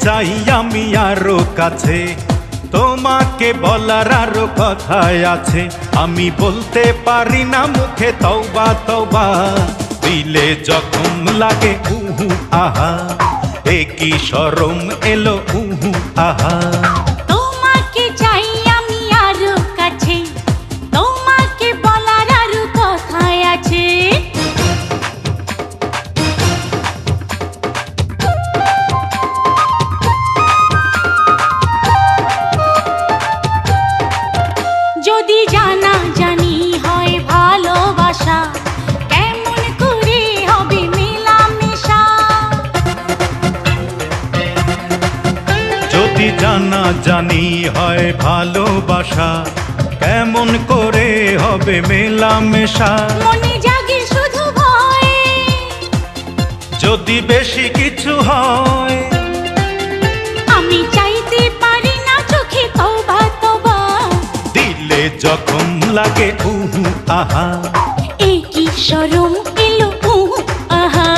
চাই আমি আরও কাছে, তোমাকে বলার আরও কথায় আছে। আমি বলতে পারি না মুখে তওবা তওবা। দিলে জখম লাগে উহু, আহা। এ কি এলো, উহু, আহা। জানা জানি হয় ভালোবাসা। কেমন করে হবে মেলামেশা? মনে জাগে শুধু ভয়। যদি বেশি কিছু হয়। আমি চাইতে পারি না চোখে তওবা তওবা। দিলে যখন লাগে উহু আহা। এই কি শরম এলো উহ, আহা।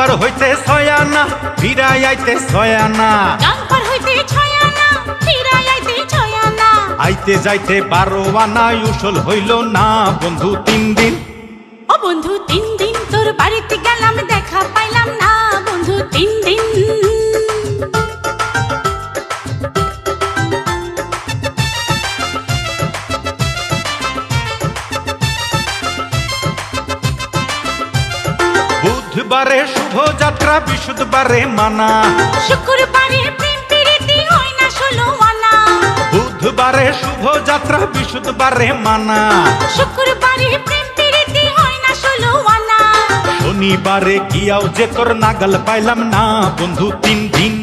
গান পার হইতে ছয়ানা ফিরাই আইতে ছয়ানা। গান পার হইতে ছয়ানা ফিরাই আইতে ছয়ানা। আইতে যাইতে বারো আনা উসল হইল না বন্ধু তিন দিন। ও বন্ধু তিন দিন তোর বাড়িতে গেলাম দেখা পাইলাম না বন্ধু তিন দিন। বুধবারে শুভ যাত্রা বিশুদ্ধবারে মানা। শুক্রবারে প্রেম প্রীতি হয় না ষোলো আনা। বুধবারে শুভ যাত্রা বিশুদ্ধবারে মানা। শুক্রবারে প্রেম প্রীতি হয় না ষোলো আনা। শনিবারে গিয়াও যে তোর নাগাল পাইলাম না বন্ধু তিন দিন।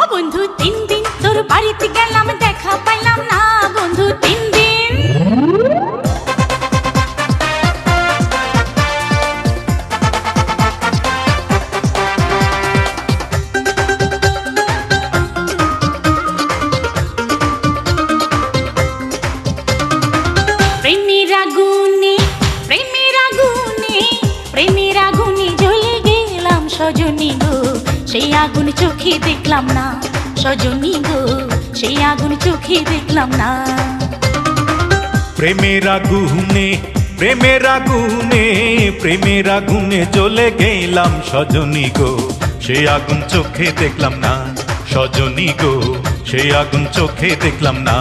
ও বন্ধু তিন দিন তোর বাড়িতে গেলাম দেখা পাইলাম না। সেই আগুন চোখে দেখলাম না। সজনী গো, সেই আগুন চোখে দেখলাম না। প্রেমের আগুনে প্রেমের আগুনে প্রেমের আগুনে জ্বলে গেলাম সজনী গো। সে আগুন চোখে দেখলাম না, সজনী গো। সেই আগুন চোখে দেখলাম না।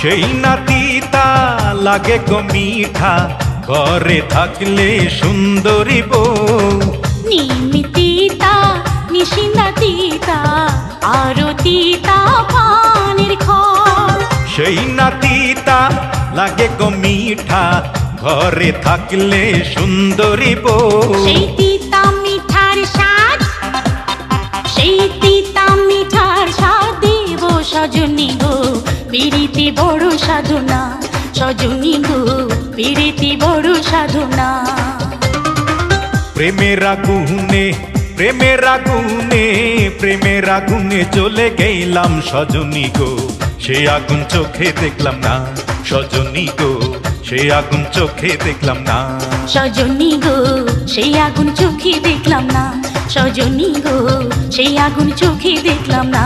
সেই নাতিতা লাগে গো মিঠা। ঘরে থাকলে সুন্দরী বউ। নিমিতিতা নিশিন্দা তিতা আরও তিতা পানের খর সেই নাতিতা লাগে গো মিঠা। ঘরে থাকলে সুন্দরী বউ। সেই তিতা মিঠার স্বাদ সেই তিতা মিঠার স্বাদ দেব সজনী গো। বড় সাধনা সজনী গো পিরিতি বড় সাধনা। প্রেমের আগুনে প্রেমের আগুনে প্রেমের আগুনে চলে গেলাম সজনী গো। সে আগুন চোখে দেখলাম না সজনী গো সে আগুন চোখে দেখলাম না। সজনী গো সেই আগুন চোখে দেখলাম না সজনী গো সেই আগুন চোখে দেখলাম না।